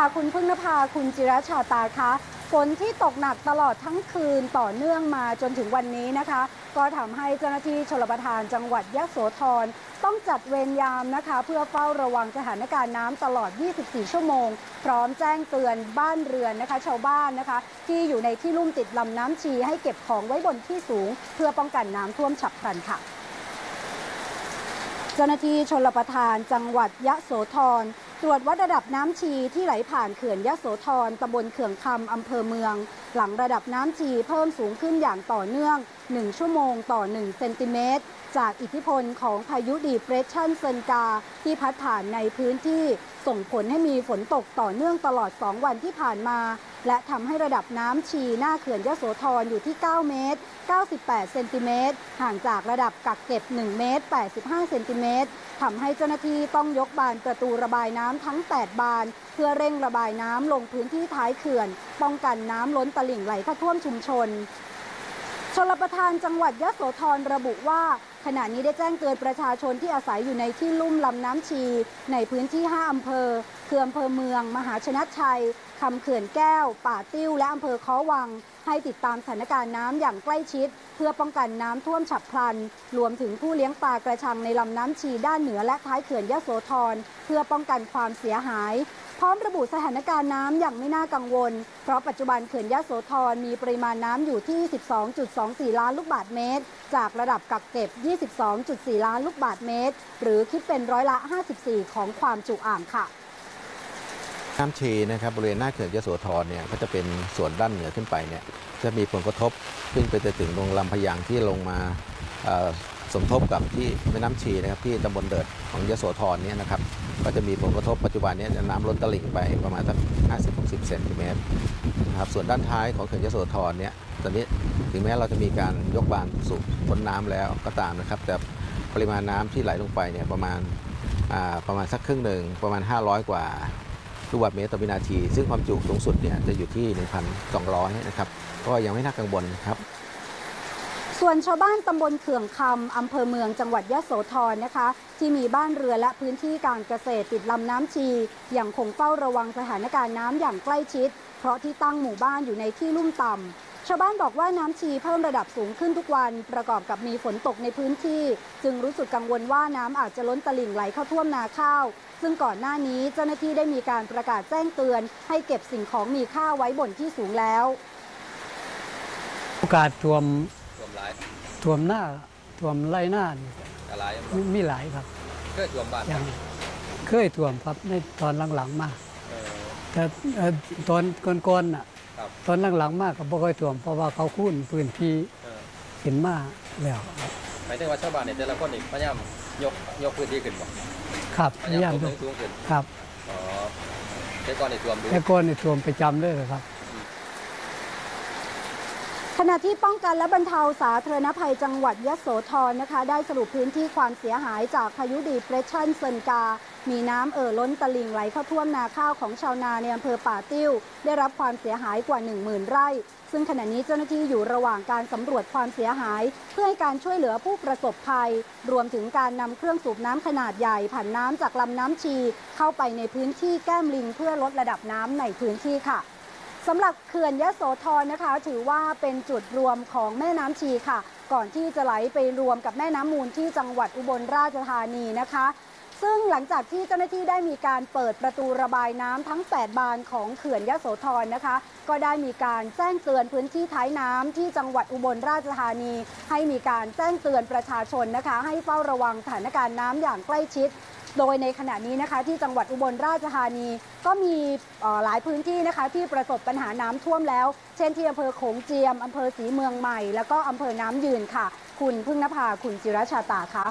ค่ะคุณพึ่งนภาคุณจิรชาตาคะฝนที่ตกหนักตลอดทั้งคืนต่อเนื่องมาจนถึงวันนี้นะคะ ก็ทำให้เจ้าหน้าที่ชลประทานจังหวัดยะโสธรต้องจัดเวรยามนะคะ เพื่อเฝ้าระวังสถานการณ์น้ำตลอด 24 ชั่วโมง พร้อมแจ้งเตือนบ้านเรือนนะคะ ชาวบ้านนะคะ ที่อยู่ในที่ลุ่มติดลำน้ำชีให้เก็บของไว้บนที่สูง เพื่อป้องกันน้ำท่วมฉับพลันค่ะ เจ้าหน้าที่ชลประทานจังหวัดยะโสธร ตรวจวัดระดับน้ำชีที่ไหลผ่านเขื่อนยะโสธรตำบลเขื่องคำอำเภอเมือง หลังระดับน้ำชีเพิ่มสูงขึ้นอย่างต่อเนื่อง 1 ชั่วโมงต่อ 1 เซนติเมตร จากอิทธิพลของพายุดีเพรสชันเซนกา ที่พัดผ่านในพื้นที่ส่งผลให้มีฝนตกต่อเนื่องตลอด 2 วันที่ผ่านมา และทำให้ระดับน้ำชีหน้าเขื่อนยะโสธรอยู่ที่ 9 เมตร 98 เซนติเมตร ห่างจากระดับกักเก็บ 1 เมตร 85 เซนติเมตรทำให้เจ้าหน้าที่ต้องยกบานประตูระบายน้ำทั้ง 8 บาน เพื่อเร่งระบายน้ำลงพื้นที่ท้ายเขื่อน ป้องกันน้ำล้นตลิ่งไหลเข้าท่วมชุมชน ชลประทานจังหวัดยะโสธรระบุว่า ขณะนี้ได้แจ้งเตือนประชาชนที่อาศัยอยู่ในที่ลุ่มลำน้ำชี ในพื้นที่ 5 อำเภอ คืออำเภอเมือง มหาชนะชัยคำเขื่อนแก้ว ป่าติ้ว และอำเภอค้อวัง ให้ติดตามสถานการณ์น้ำอย่างใกล้ชิด เพื่อป้องกันน้ำท่วมฉับพลัน รวมถึงผู้เลี้ยงปลากระชังในลำน้ำชีด้านเหนือและท้ายเขื่อนยะโสธรเพื่อป้องกันความเสียหาย พร้อมระบุสถานการณ์น้ำอย่างไม่น่ากังวล เพราะปัจจุบันเขื่อนยะโสธรมีปริมาณน้ำอยู่ที่ 12.24 ล้านลูกบาศก์เมตร จากระดับกักเก็บ 22.4 ล้านลูกบาศก์เมตร หรือคิดเป็นร้อยละ 54 ของความจุอ่างค่ะ น้ำชีนะครับบริเวณหน้าเขื่อนยโสธรเนี่ยก็จะเป็นส่วนด้านเหนือขึ้นไปเนี่ยจะมีผลกระทบขึ้นไปจนถึงลงลำพยังที่ลงมาเอ่อสมทบกับที่แม่น้ำชีนะครับที่ตำบลเดิดของยโสธรเนี่ยนะครับก็จะมีผลกระทบปัจจุบันนี้น้ำล้นตลิ่งไปประมาณสัก 50-60 เซนติเมตรนะครับส่วนด้านท้ายของเขื่อนยโสธรเนี่ยตอนนี้ถึงแม้เราจะมีการยกบานสูบพ้นน้ำแล้วก็ตามนะครับแต่ปริมาณน้ำที่ไหลลงไปเนี่ยประมาณประมาณสักครึ่งหนึ่งประมาณ 500 กว่า ลูกบาศก์เมตรต่อวินาที ซึ่งความจุสูงสุดเนี่ยจะอยู่ที่ 1,200 นะครับ ก็ยังไม่น่ากังวลครับ ส่วนชาวบ้านตำบลเขื่องคำอำเภอเมืองจังหวัดยะโสธรนะคะ ที่มีบ้านเรือและพื้นที่การเกษตรติดลำน้ำชี ยังคงเฝ้าระวังสถานการณ์น้ำอย่างใกล้ชิด เพราะที่ตั้งหมู่บ้านอยู่ในที่ลุ่มต่ำ ชาวบ้านบอกว่าน้ำชีเพิ่มระดับสูงขึ้นทุกวัน ประกอบกับมีฝนตกในพื้นที่ จึงรู้สึกกังวลว่าน้ำอาจจะล้นตลิ่งไหลเข้าท่วมนาข้าว ซึ่งก่อนหน้านี้เจ้าหน้าที่ได้มีการประกาศแจ้งเตือน ให้เก็บสิ่งของมีค่าไว้บนที่สูงแล้วโอกาสท่วมรวมหลายท่วมหน้าท่วมไร่หน้านี่กะหลายมีมีหลายครับ เคยรวมบ้านอย่างเคยท่วมครับในตอนหลังๆมาเออแต่เอ่อตอนก่อนๆน่ะครับ ตอนหลังๆมากก็บ่ค่อยท่วม เพราะว่าเขาคุ้นพื้นที่เออขึ้นมาแล้ว หมายถึงว่าชาวบ้านเนี่ยแต่ละคนนี่พยายามยกยกพื้นที่ขึ้นบ่ครับพยายามยดูกสูงขึ้นครับ อ๋อแต่ก่อนนี่รวมดูแต่ก่อนนี่ท่วมประจำเลยครับ ขณะที่ป้องกันและบรรเทาสาธารณภัยจังหวัดยะโสธรนะคะ ได้สรุปพื้นที่ความเสียหายจากพายุดีเพรสชันเซินกา มีน้ำเอ่อล้นตลิ่งไหลเข้าท่วมนาข้าวของชาวนาในอำเภอป่าติ้ว ได้รับความเสียหายกว่า 10,000 ไร่ ซึ่งขณะนี้เจ้าหน้าที่อยู่ระหว่างการสำรวจความเสียหาย เพื่อให้การช่วยเหลือผู้ประสบภัย รวมถึงการนำเครื่องสูบน้ำขนาดใหญ่ผ่านน้ำจากลำน้ำชี เข้าไปในพื้นที่แก้มลิงเพื่อลดระดับน้ำในพื้นที่ค่ะ สำหรับเขื่อนยะโสธรนะคะ ถือว่าเป็นจุดรวมของแม่น้ำชีค่ะ ก่อนที่จะไหลไปรวมกับแม่น้ำมูลที่จังหวัดอุบลราชธานีนะคะ ซึ่งหลังจากที่เจ้าหน้าที่ได้มีการเปิดประตูระบายน้ำทั้ง 8 บานของเขื่อนยะโสธรนะคะ ก็ได้มีการแจ้งเตือนพื้นที่ท้ายน้ำที่จังหวัดอุบลราชธานี ให้มีการแจ้งเตือนประชาชนนะคะ ให้เฝ้าระวังสถานการณ์น้ำอย่างใกล้ชิด โดยในขณะนี้นะคะที่จังหวัดอุบลราชธานี ก็มีหลายพื้นที่นะคะที่ประสบปัญหาน้ำท่วมแล้ว เช่นที่อำเภอโขงเจียมอำเภอศรีเมืองใหม่ แล้วก็อำเภอน้ำยืนค่ะ คุณพึ่งนภาคุณจิรชาตาคะ